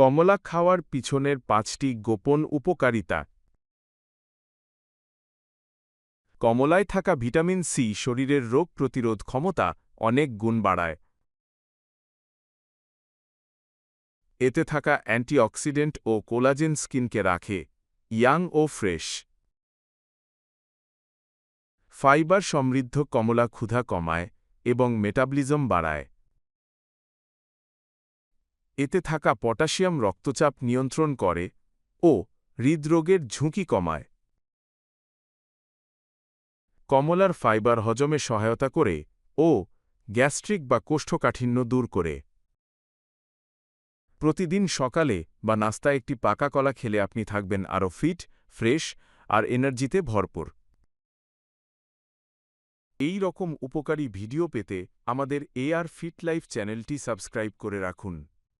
কমলা খাওয়ার পিছনের পাঁচটি গোপন উপকারিতা। কমলায় থাকা ভিটামিন সি শরীরের রোগ প্রতিরোধ ক্ষমতা অনেক গুণ বাড়ায়। এতে থাকা অ্যান্টিঅক্সিডেন্ট ও কোলাজেন স্কিনকে রাখে, ইয়াং ও ফ্রেশ। ফাইবার সমৃদ্ধ কমলা ক্ষুধা কমায় এবং মেটাবলিজম বাড়ায়। এতে থাকা পটাশিয়াম রক্তচাপ নিয়ন্ত্রণ করে ও হৃদরোগের ঝুঁকি কমায়। কমলার ফাইবার হজমে সহায়তা করে ও গ্যাস্ট্রিক বা কোষ্ঠকাঠিন্য দূর করে। প্রতিদিন সকালে বা নাস্তায় একটি পাকা কলা খেলে আপনি থাকবেন আরও ফিট, ফ্রেশ আর এনার্জিতে ভরপুর। এই রকম উপকারী ভিডিও পেতে আমাদের এআর ফিট লাইফ চ্যানেলটি সাবস্ক্রাইব করে রাখুন।